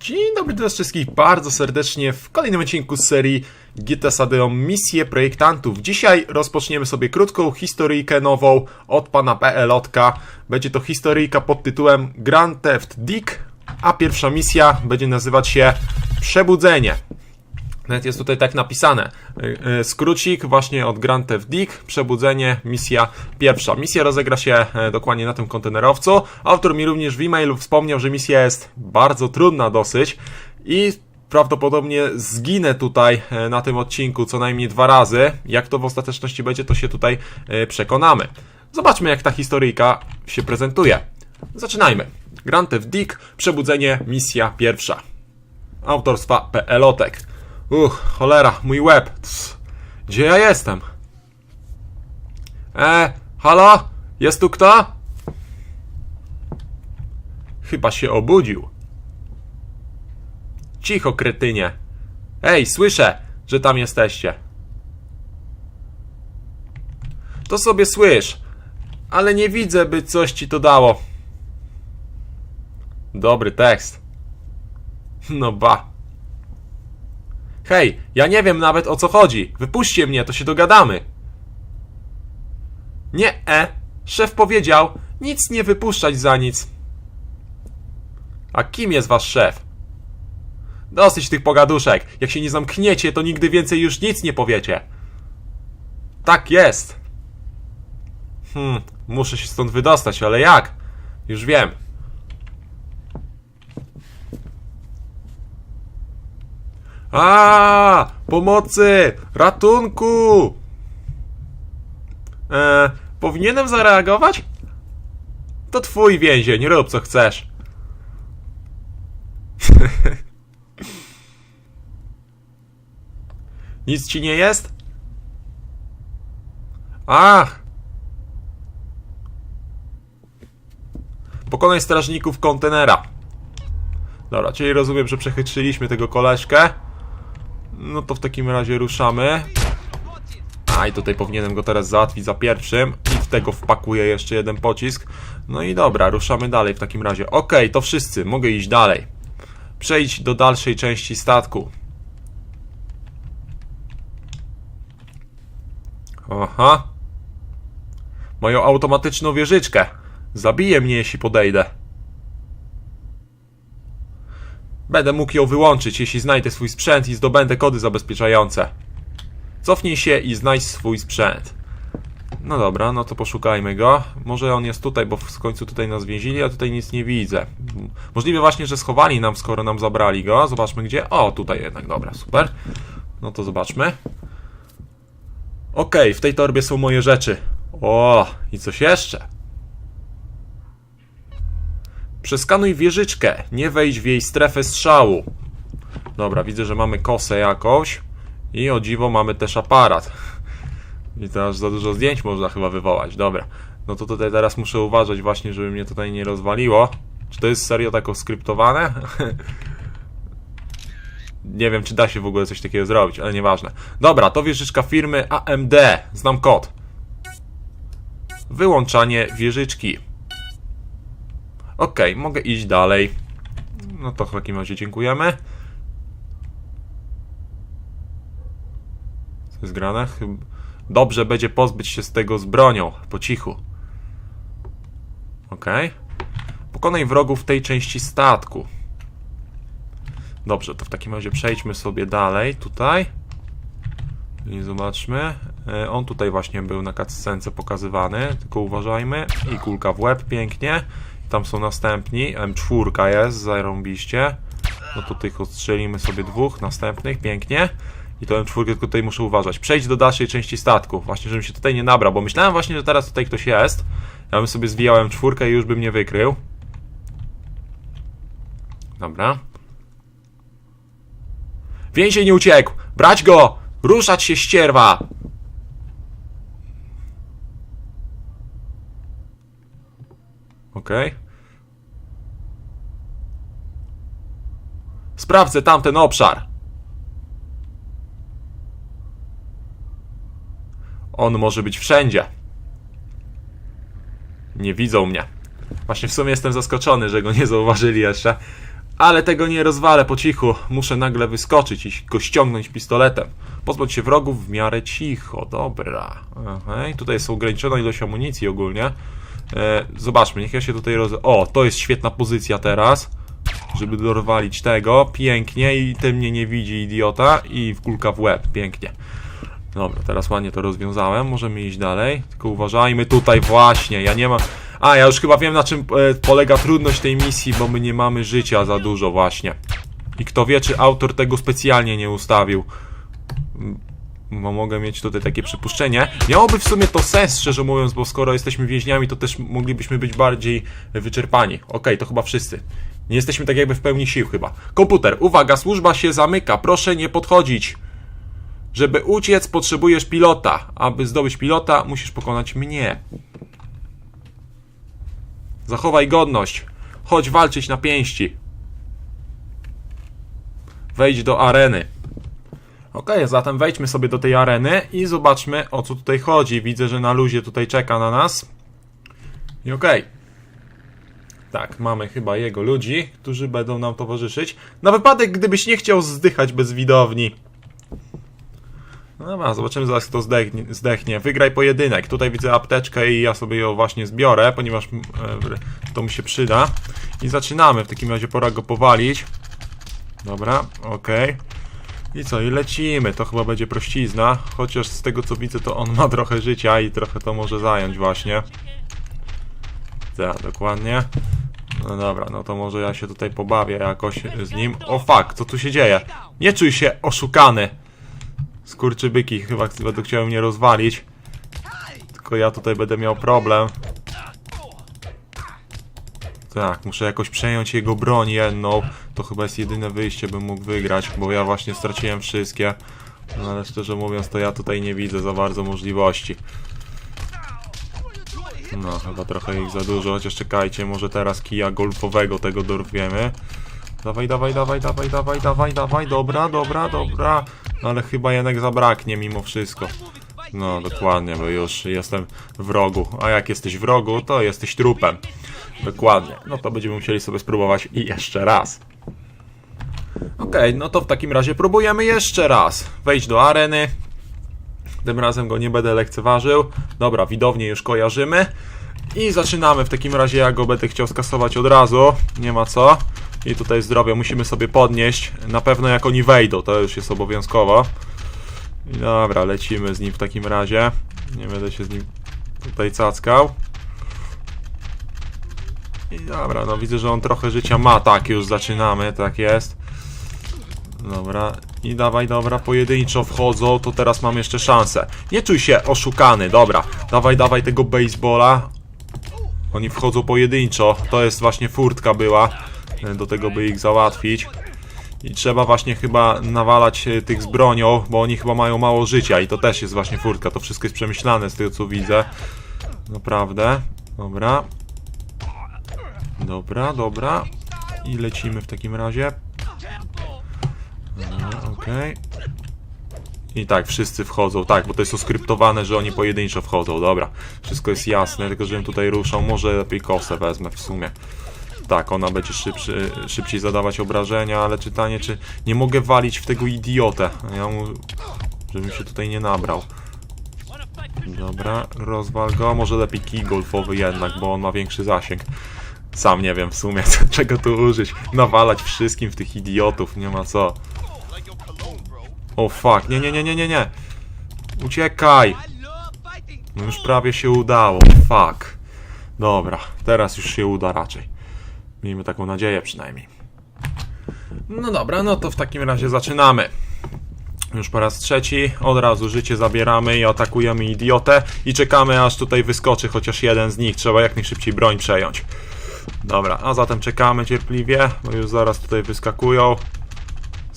Dzień dobry do Was wszystkich bardzo serdecznie w kolejnym odcinku z serii GTA Sadeon Misje Projektantów. Dzisiaj rozpoczniemy sobie krótką historyjkę nową od pana PLotka. Będzie to historyjka pod tytułem Grand Theft Dick, a pierwsza misja będzie nazywać się Przebudzenie. Nawet jest tutaj tak napisane. Y, y, Skrócik właśnie od Grand Theft Dick, Przebudzenie, misja pierwsza. Misja rozegra się e, dokładnie na tym kontenerowcu. Autor mi również w e-mailu wspomniał, że misja jest bardzo trudna dosyć i prawdopodobnie zginę tutaj e, na tym odcinku co najmniej dwa razy. Jak to w ostateczności będzie, to się tutaj e, przekonamy. Zobaczmy jak ta historyjka się prezentuje. Zaczynajmy. Grand Theft Dick, Przebudzenie, misja pierwsza autorstwa PLotek. Uch, cholera, mój łeb. Cs. Gdzie ja jestem? E, halo? Jest tu kto? Chyba się obudził. Cicho, kretynie. Ej, słyszę, że tam jesteście. To sobie słysz, ale nie widzę, by coś ci to dało. Dobry tekst. No ba. Hej, ja nie wiem nawet o co chodzi. Wypuśćcie mnie, to się dogadamy. Nie, e. Szef powiedział, nic nie wypuszczać za nic. A kim jest wasz szef? Dosyć tych pogaduszek. Jak się nie zamkniecie, to nigdy więcej już nic nie powiecie. Tak jest. Hmm, muszę się stąd wydostać, ale jak? Już wiem. A, pomocy! Ratunku! E, powinienem zareagować? To twój więzień, rób co chcesz. Nic ci nie jest? Ach! Pokonaj strażników kontenera. Dobra, czyli rozumiem, że przechytrzyliśmy tego koleżkę. No to w takim razie ruszamy. A i tutaj powinienem go teraz załatwić za pierwszym. I w tego wpakuję jeszcze jeden pocisk. No i dobra, ruszamy dalej w takim razie. Okej, to wszyscy, mogę iść dalej. Przejdź do dalszej części statku. Aha. Moją automatyczną wieżyczkę. Zabije mnie, jeśli podejdę. Będę mógł ją wyłączyć, jeśli znajdę swój sprzęt i zdobędę kody zabezpieczające. Cofnij się i znajdź swój sprzęt. No dobra, no to poszukajmy go. Może on jest tutaj, bo w końcu tutaj nas więzili, a tutaj nic nie widzę. Możliwe właśnie, że schowali nam, skoro nam zabrali go. Zobaczmy gdzie. O, tutaj jednak, dobra, super. No to zobaczmy. Okej, w tej torbie są moje rzeczy. O, i coś jeszcze. Przeskanuj wieżyczkę, nie wejdź w jej strefę strzału. Dobra, widzę, że mamy kosę jakąś. I o dziwo mamy też aparat. I teraz za dużo zdjęć można chyba wywołać. Dobra. No to tutaj teraz muszę uważać właśnie, żeby mnie tutaj nie rozwaliło. Czy to jest serio tak skryptowane? nie wiem, czy da się w ogóle coś takiego zrobić, ale nieważne. Dobra, to wieżyczka firmy AMD. Znam kod. Wyłączanie wieżyczki. Okej, mogę iść dalej. No to w takim razie dziękujemy. Co jest grane? Dobrze będzie pozbyć się z tego z bronią, po cichu. Okej. Pokonaj wrogów w tej części statku. Dobrze, to w takim razie przejdźmy sobie dalej, tutaj. I zobaczmy. E, On tutaj właśnie był na cutscence pokazywany, tylko uważajmy. I kulka w łeb, pięknie. Tam są następni. M4 jest, zarąbiście. No to tych ostrzelimy sobie dwóch następnych, pięknie. I to M4 tylko tutaj muszę uważać. Przejdź do dalszej części statku. Właśnie, żebym się tutaj nie nabrał, bo myślałem właśnie, że teraz tutaj ktoś jest. Ja bym sobie zwijał M4 i już bym nie wykrył. Dobra. Więzień nie uciekł! Brać go! Ruszać się, ścierwa! Okej. Sprawdzę tamten obszar. On może być wszędzie. Nie widzą mnie. Właśnie w sumie jestem zaskoczony, że go nie zauważyli jeszcze. Ale tego nie rozwalę po cichu. Muszę nagle wyskoczyć i go ściągnąć pistoletem. Pozbyć się wrogów w miarę cicho. Dobra. Okej, tutaj jest ograniczona ilość amunicji ogólnie. E, zobaczmy, niech ja się tutaj roz... O, to jest świetna pozycja teraz. Żeby dorwalić tego. Pięknie i ten mnie nie widzi idiota. I w kulka w łeb. Pięknie. Dobra, teraz ładnie to rozwiązałem. Możemy iść dalej. Tylko uważajmy tutaj właśnie. Ja nie mam. A, ja już chyba wiem na czym e, polega trudność tej misji, bo my nie mamy życia za dużo właśnie. I kto wie, czy autor tego specjalnie nie ustawił. Mm, Bo mogę mieć tutaj takie przypuszczenie. Miałoby w sumie to sens, szczerze mówiąc, bo skoro jesteśmy więźniami, to też moglibyśmy być bardziej wyczerpani. Okej, to chyba wszyscy. Nie jesteśmy tak jakby w pełni sił chyba. Komputer, uwaga, służba się zamyka, proszę nie podchodzić. Żeby uciec, potrzebujesz pilota. Aby zdobyć pilota, musisz pokonać mnie. Zachowaj godność. Chodź walczyć na pięści. Wejdź do areny. Ok, zatem wejdźmy sobie do tej areny i zobaczmy o co tutaj chodzi. Widzę, że na luzie tutaj czeka na nas. I okej. Tak, mamy chyba jego ludzi, którzy będą nam towarzyszyć. Na wypadek, gdybyś nie chciał zdychać bez widowni. No dobra, zobaczymy zaraz kto zdechnie, zdechnie. Wygraj pojedynek. Tutaj widzę apteczkę i ja sobie ją właśnie zbiorę, ponieważ e, to mi się przyda. I zaczynamy. W takim razie pora go powalić. Dobra, okej. I co, i lecimy. To chyba będzie prościzna. Chociaż z tego co widzę, to on ma trochę życia i trochę to może zająć właśnie. Dokładnie. No dobra, no to może ja się tutaj pobawię jakoś z nim. O fuck, co tu się dzieje? Nie czuj się oszukany. Skurczybyki chyba będą chciały mnie rozwalić. Tylko ja tutaj będę miał problem. Tak, muszę jakoś przejąć jego broń jedną. To chyba jest jedyne wyjście, bym mógł wygrać, bo ja właśnie straciłem wszystkie. No ale szczerze mówiąc, to ja tutaj nie widzę za bardzo możliwości. No, chyba trochę ich za dużo, chociaż czekajcie, może teraz kija golfowego tego dorwiemy. Dawaj, dawaj, dawaj, dawaj, dawaj, dawaj, dawaj, dobra, dobra, dobra. No ale chyba jednak zabraknie mimo wszystko. No, dokładnie, bo już jestem w rogu. A jak jesteś w rogu, to jesteś trupem. Dokładnie. No to będziemy musieli sobie spróbować i jeszcze raz. Okej, no to w takim razie próbujemy jeszcze raz. Wejdź do areny. Tym razem go nie będę lekceważył. Dobra, widownię już kojarzymy. I zaczynamy. W takim razie ja go będę chciał skasować od razu. Nie ma co. I tutaj zdrowie musimy sobie podnieść. Na pewno jak oni wejdą, to już jest obowiązkowo. Dobra, lecimy z nim w takim razie. Nie będę się z nim tutaj cackał. I dobra, no widzę, że on trochę życia ma. Tak, już zaczynamy, tak jest. Dobra, i dawaj, dobra, pojedynczo wchodzą, to teraz mam jeszcze szansę. Nie czuj się oszukany, dobra. Dawaj, dawaj tego baseballa. Oni wchodzą pojedynczo, to jest właśnie furtka była. e, Do tego, by ich załatwić. I trzeba właśnie chyba nawalać e, tych z bronią, bo oni chyba mają mało życia i to też jest właśnie furtka. To wszystko jest przemyślane z tego, co widzę. Naprawdę. Dobra. Dobra, dobra. I lecimy w takim razie. Dobra, okej. I tak, wszyscy wchodzą, tak, bo to jest oskryptowane, że oni pojedynczo wchodzą, dobra. Wszystko jest jasne, tylko żebym tutaj ruszał, może lepiej kosę wezmę w sumie. Tak, ona będzie szybszy, szybciej zadawać obrażenia, ale czytanie, czy nie mogę walić w tego idiotę. Ja mu, żebym się tutaj nie nabrał. Dobra, rozwal go, może lepiej kij golfowy jednak, bo on ma większy zasięg. Sam nie wiem w sumie, czego tu użyć. Nawalać wszystkim w tych idiotów, nie ma co. O fuck, nie, nie, nie, nie, nie, nie. Uciekaj. No już prawie się udało, fuck. Dobra, teraz już się uda raczej. Miejmy taką nadzieję przynajmniej. No dobra, no to w takim razie zaczynamy. Już po raz trzeci, od razu życie zabieramy i atakujemy idiotę i czekamy aż tutaj wyskoczy chociaż jeden z nich. Trzeba jak najszybciej broń przejąć. Dobra, a zatem czekamy cierpliwie, bo już zaraz tutaj wyskakują.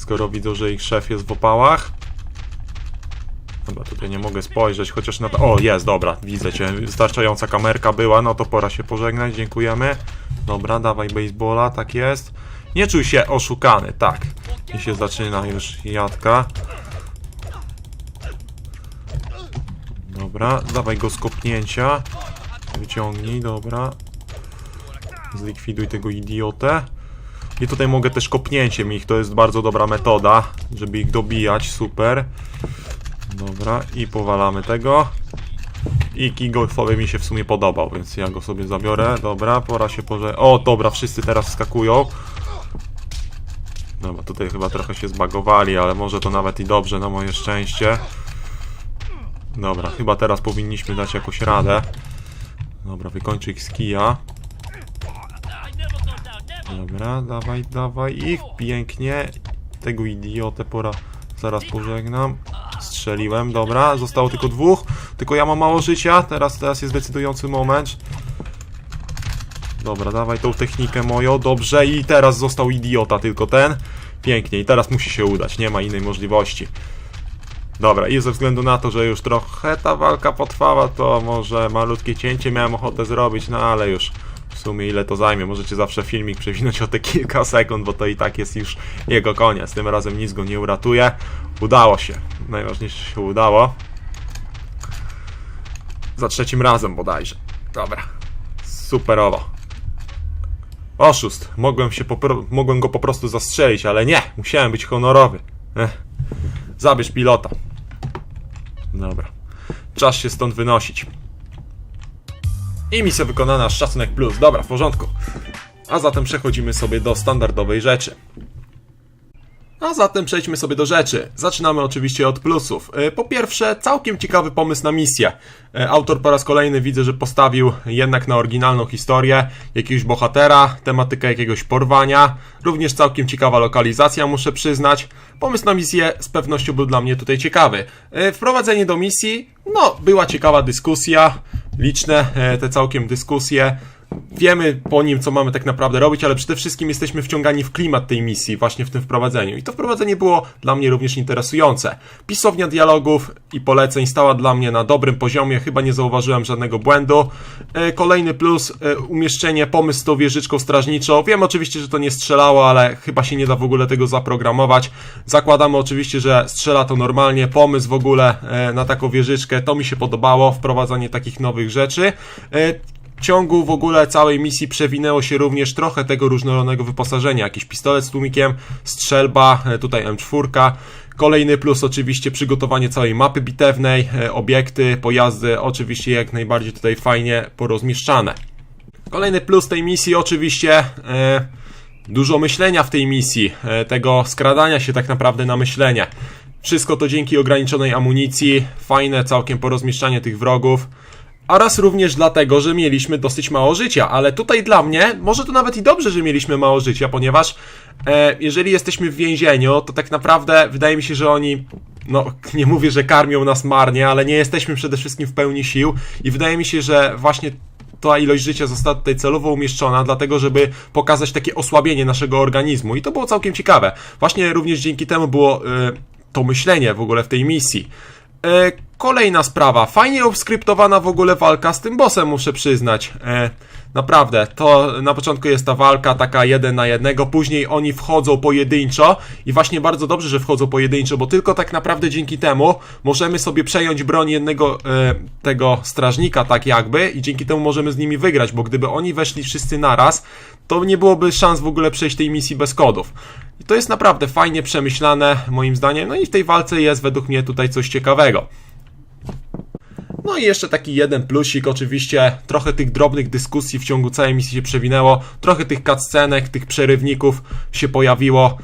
Skoro widzą, że ich szef jest w opałach. Dobra, tutaj nie mogę spojrzeć, chociaż na. O, jest, dobra, widzę cię. Wystarczająca kamerka była, no to pora się pożegnać, dziękujemy. Dobra, dawaj baseballa, tak jest. Nie czuj się oszukany, tak. I się zaczyna już jadka. Dobra, dawaj go z kopnięcia. Wyciągnij, dobra. Zlikwiduj tego idiotę. I tutaj mogę też kopnięciem ich, to jest bardzo dobra metoda, żeby ich dobijać, super. Dobra, i powalamy tego. I kij golfowy mi się w sumie podobał, więc ja go sobie zabiorę. Dobra, pora się porze... O, dobra, wszyscy teraz wskakują. Dobra, tutaj chyba trochę się zbagowali, ale może to nawet i dobrze, na moje szczęście. Dobra, chyba teraz powinniśmy dać jakoś radę. Dobra, wykończę ich z kija. Dobra, dawaj, dawaj ich, pięknie. Tego idiotę pora zaraz pożegnam. Strzeliłem, dobra, zostało tylko dwóch. Tylko ja mam mało życia, teraz, teraz jest decydujący moment. Dobra, dawaj tą technikę moją, dobrze i teraz został idiota tylko ten. Pięknie i teraz musi się udać, nie ma innej możliwości. Dobra, i ze względu na to, że już trochę ta walka potrwała, to może malutkie cięcie miałem ochotę zrobić, no ale już sumie ile to zajmie. Możecie zawsze filmik przewinąć o te kilka sekund, bo to i tak jest już jego koniec. Tym razem nic go nie uratuje. Udało się. Najważniejsze się udało. Za trzecim razem bodajże. Dobra. Superowo. Oszust. Mogłem, się mogłem go po prostu zastrzelić, ale nie. Musiałem być honorowy. Ech. Zabierz pilota. Dobra. Czas się stąd wynosić. I misja wykonana, szacunek plus. Dobra, w porządku. A zatem przechodzimy sobie do standardowej rzeczy. A zatem przejdźmy sobie do rzeczy. Zaczynamy oczywiście od plusów. E, Po pierwsze, całkiem ciekawy pomysł na misję. E, Autor po raz kolejny widzę, że postawił jednak na oryginalną historię, jakiegoś bohatera, tematykę jakiegoś porwania. Również całkiem ciekawa lokalizacja, muszę przyznać. Pomysł na misję z pewnością był dla mnie tutaj ciekawy. E, Wprowadzenie do misji, no, była ciekawa dyskusja, liczne te całkiem dyskusje. Wiemy po nim, co mamy tak naprawdę robić, ale przede wszystkim jesteśmy wciągani w klimat tej misji, właśnie w tym wprowadzeniu. I to wprowadzenie było dla mnie również interesujące. Pisownia dialogów i poleceń stała dla mnie na dobrym poziomie, chyba nie zauważyłem żadnego błędu. E, Kolejny plus, e, umieszczenie pomysł z tą wieżyczką strażniczą. Wiem oczywiście, że to nie strzelało, ale chyba się nie da w ogóle tego zaprogramować. Zakładamy oczywiście, że strzela to normalnie. Pomysł w ogóle e, na taką wieżyczkę, to mi się podobało, wprowadzanie takich nowych rzeczy. W ciągu w ogóle całej misji przewinęło się również trochę tego różnorodnego wyposażenia. Jakiś pistolet z tłumikiem, strzelba, e, tutaj M4. Kolejny plus oczywiście przygotowanie całej mapy bitewnej, e, obiekty, pojazdy, oczywiście jak najbardziej tutaj fajnie porozmieszczane. Kolejny plus tej misji oczywiście e, dużo myślenia w tej misji, e, tego skradania się tak naprawdę na myślenie. Wszystko to dzięki ograniczonej amunicji, fajne całkiem porozmieszczanie tych wrogów. Oraz również dlatego, że mieliśmy dosyć mało życia, ale tutaj dla mnie, może to nawet i dobrze, że mieliśmy mało życia, ponieważ e, jeżeli jesteśmy w więzieniu, to tak naprawdę wydaje mi się, że oni, no nie mówię, że karmią nas marnie, ale nie jesteśmy przede wszystkim w pełni sił i wydaje mi się, że właśnie ta ilość życia została tutaj celowo umieszczona, dlatego żeby pokazać takie osłabienie naszego organizmu i to było całkiem ciekawe. Właśnie również dzięki temu było e, to myślenie w ogóle w tej misji. E, kolejna sprawa. Fajnie obskryptowana w ogóle walka z tym bossem, muszę przyznać. E, naprawdę, to na początku jest ta walka taka jeden na jednego, później oni wchodzą pojedynczo i właśnie bardzo dobrze, że wchodzą pojedynczo, bo tylko tak naprawdę dzięki temu możemy sobie przejąć broń jednego e, tego strażnika, tak jakby, i dzięki temu możemy z nimi wygrać, bo gdyby oni weszli wszyscy naraz, to nie byłoby szans w ogóle przejść tej misji bez kodów. I to jest naprawdę fajnie przemyślane, moim zdaniem, no i w tej walce jest według mnie tutaj coś ciekawego. No i jeszcze taki jeden plusik, oczywiście trochę tych drobnych dyskusji w ciągu całej misji się przewinęło, trochę tych cutscenek, tych przerywników się pojawiło.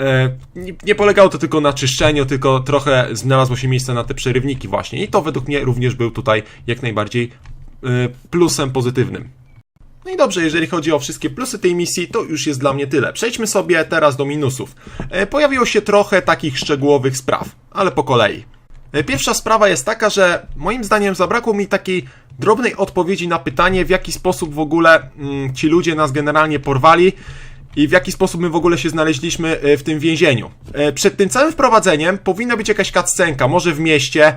E, Nie, nie polegało to tylko na czyszczeniu, tylko trochę znalazło się miejsce na te przerywniki właśnie i to według mnie również był tutaj jak najbardziej e, plusem pozytywnym. No i dobrze, jeżeli chodzi o wszystkie plusy tej misji, to już jest dla mnie tyle. Przejdźmy sobie teraz do minusów. E, Pojawiło się trochę takich szczegółowych spraw, ale po kolei. E, Pierwsza sprawa jest taka, że moim zdaniem zabrakło mi takiej drobnej odpowiedzi na pytanie, w jaki sposób w ogóle mm, ci ludzie nas generalnie porwali i w jaki sposób my w ogóle się znaleźliśmy e, w tym więzieniu. E, Przed tym całym wprowadzeniem powinna być jakaś cutscenka, może w mieście,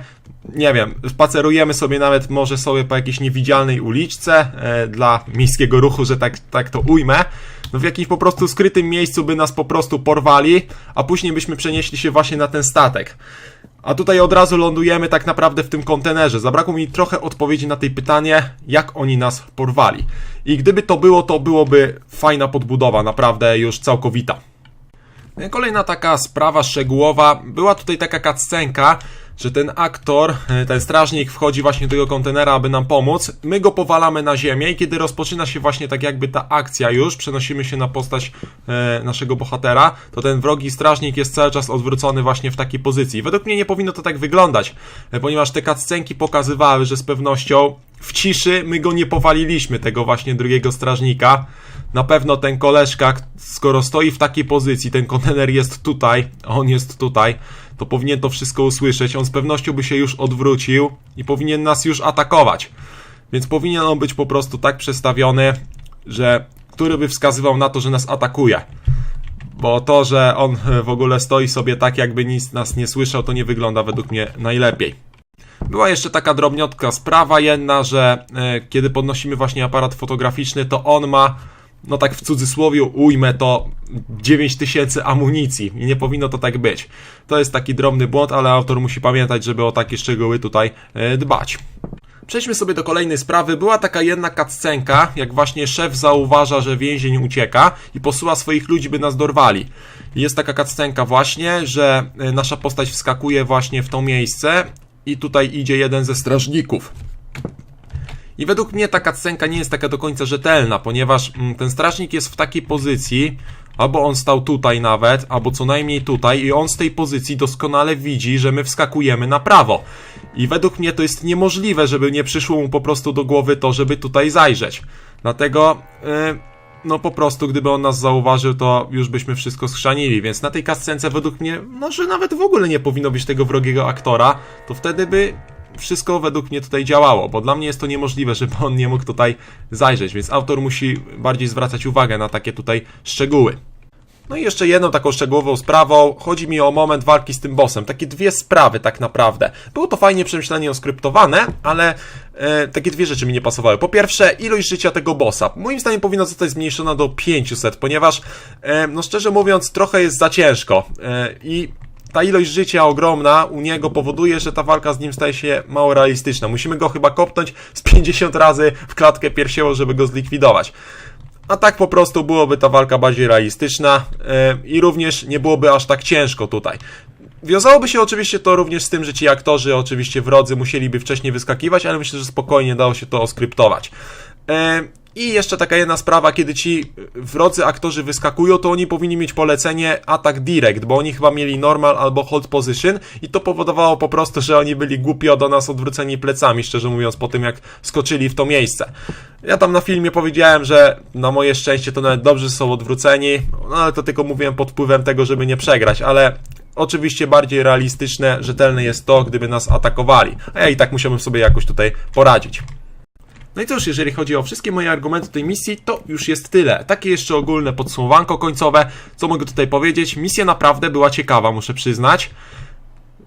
nie wiem, spacerujemy sobie nawet może sobie po jakiejś niewidzialnej uliczce dla miejskiego ruchu, że tak, tak to ujmę. No w jakimś po prostu skrytym miejscu by nas po prostu porwali, a później byśmy przenieśli się właśnie na ten statek. A tutaj od razu lądujemy tak naprawdę w tym kontenerze. Zabrakło mi trochę odpowiedzi na tej pytanie, jak oni nas porwali. I gdyby to było, to byłoby fajna podbudowa, naprawdę już całkowita. Kolejna taka sprawa szczegółowa, była tutaj taka cutscenka, że ten aktor, e, ten strażnik wchodzi właśnie do tego kontenera, aby nam pomóc. My go powalamy na ziemię i kiedy rozpoczyna się właśnie tak jakby ta akcja już, przenosimy się na postać e, naszego bohatera, to ten wrogi strażnik jest cały czas odwrócony właśnie w takiej pozycji. Według mnie nie powinno to tak wyglądać, e, ponieważ te cutscenki pokazywały, że z pewnością w ciszy my go nie powaliliśmy, tego właśnie drugiego strażnika. Na pewno ten koleżka, skoro stoi w takiej pozycji, ten kontener jest tutaj, on jest tutaj, to powinien to wszystko usłyszeć. On z pewnością by się już odwrócił i powinien nas już atakować. Więc powinien on być po prostu tak przestawiony, że który by wskazywał na to, że nas atakuje. Bo to, że on w ogóle stoi sobie tak, jakby nic nas nie słyszał, to nie wygląda według mnie najlepiej. Była jeszcze taka drobniutka sprawa jedna, że e, kiedy podnosimy właśnie aparat fotograficzny, to on ma no tak w cudzysłowie ujmę to 9000 amunicji i nie powinno to tak być. To jest taki drobny błąd, ale autor musi pamiętać, żeby o takie szczegóły tutaj e, dbać. Przejdźmy sobie do kolejnej sprawy. Była taka jedna kaccenka, jak właśnie szef zauważa, że więzień ucieka i posyła swoich ludzi, by nas dorwali. Jest taka kaccenka właśnie, że e, nasza postać wskakuje właśnie w to miejsce i tutaj idzie jeden ze strażników. I według mnie ta cutscenka nie jest taka do końca rzetelna, ponieważ mm, ten strażnik jest w takiej pozycji, albo on stał tutaj nawet, albo co najmniej tutaj i on z tej pozycji doskonale widzi, że my wskakujemy na prawo. I według mnie to jest niemożliwe, żeby nie przyszło mu po prostu do głowy to, żeby tutaj zajrzeć. Dlatego, yy, no po prostu, gdyby on nas zauważył, to już byśmy wszystko schrzanili, więc na tej kascence według mnie, no że nawet w ogóle nie powinno być tego wrogiego aktora, to wtedy by wszystko według mnie tutaj działało, bo dla mnie jest to niemożliwe, żeby on nie mógł tutaj zajrzeć, więc autor musi bardziej zwracać uwagę na takie tutaj szczegóły. No i jeszcze jedną taką szczegółową sprawą, chodzi mi o moment walki z tym bossem. Takie dwie sprawy tak naprawdę. Było to fajnie przemyślenie oskryptowane, ale e, takie dwie rzeczy mi nie pasowały. Po pierwsze, ilość życia tego bossa. Moim zdaniem powinna zostać zmniejszona do 500, ponieważ, e, no szczerze mówiąc, trochę jest za ciężko. E, I ta ilość życia ogromna u niego powoduje, że ta walka z nim staje się mało realistyczna. Musimy go chyba kopnąć z 50 razy w klatkę piersiową, żeby go zlikwidować. A tak po prostu byłoby ta walka bardziej realistyczna yy, i również nie byłoby aż tak ciężko tutaj. Wiązałoby się oczywiście to również z tym, że ci aktorzy, oczywiście wrodzy, musieliby wcześniej wyskakiwać, ale myślę, że spokojnie dało się to oskryptować. I jeszcze taka jedna sprawa, kiedy ci wrodzy aktorzy wyskakują, to oni powinni mieć polecenie atak direct, bo oni chyba mieli normal albo hold position i to powodowało po prostu, że oni byli głupio do nas odwróceni plecami, szczerze mówiąc, po tym jak skoczyli w to miejsce. Ja tam na filmie powiedziałem, że na moje szczęście to nawet dobrze są odwróceni, no ale to tylko mówiłem pod wpływem tego, żeby nie przegrać, ale Oczywiście bardziej realistyczne, rzetelne jest to, gdyby nas atakowali. A ja i tak musiałbym sobie jakoś tutaj poradzić. No i cóż, jeżeli chodzi o wszystkie moje argumenty tej misji, to już jest tyle. Takie jeszcze ogólne podsumowanko końcowe. Co mogę tutaj powiedzieć? Misja naprawdę była ciekawa, muszę przyznać.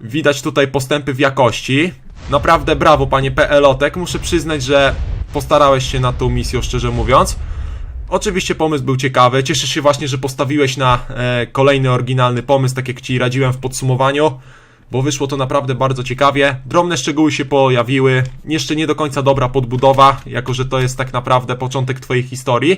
Widać tutaj postępy w jakości. Naprawdę brawo, panie PLOtek. Muszę przyznać, że postarałeś się na tą misję, szczerze mówiąc. Oczywiście pomysł był ciekawy. Cieszę się właśnie, że postawiłeś na e, kolejny oryginalny pomysł, tak jak ci radziłem w podsumowaniu bo wyszło to naprawdę bardzo ciekawie. Drobne szczegóły się pojawiły, jeszcze nie do końca dobra podbudowa, jako że to jest tak naprawdę początek twojej historii.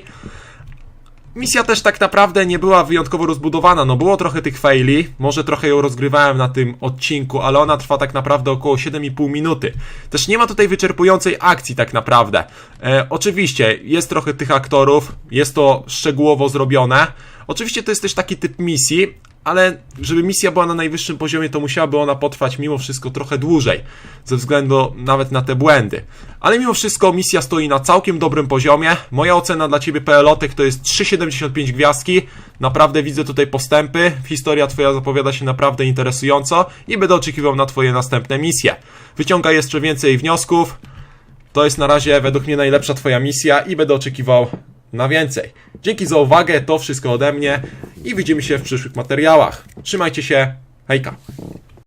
Misja też tak naprawdę nie była wyjątkowo rozbudowana, no było trochę tych faili, może trochę ją rozgrywałem na tym odcinku, ale ona trwa tak naprawdę około 7,5 minuty. Też nie ma tutaj wyczerpującej akcji tak naprawdę. E, oczywiście jest trochę tych aktorów, jest to szczegółowo zrobione. Oczywiście to jest też taki typ misji, ale żeby misja była na najwyższym poziomie, to musiałaby ona potrwać mimo wszystko trochę dłużej, ze względu nawet na te błędy. Ale mimo wszystko misja stoi na całkiem dobrym poziomie. Moja ocena dla Ciebie PLOtek to jest 3,75 gwiazdki. Naprawdę widzę tutaj postępy. Historia Twoja zapowiada się naprawdę interesująco i będę oczekiwał na Twoje następne misje. Wyciąga jeszcze więcej wniosków. To jest na razie według mnie najlepsza Twoja misja i będę oczekiwał na więcej. Dzięki za uwagę, to wszystko ode mnie i widzimy się w przyszłych materiałach. Trzymajcie się, hejka!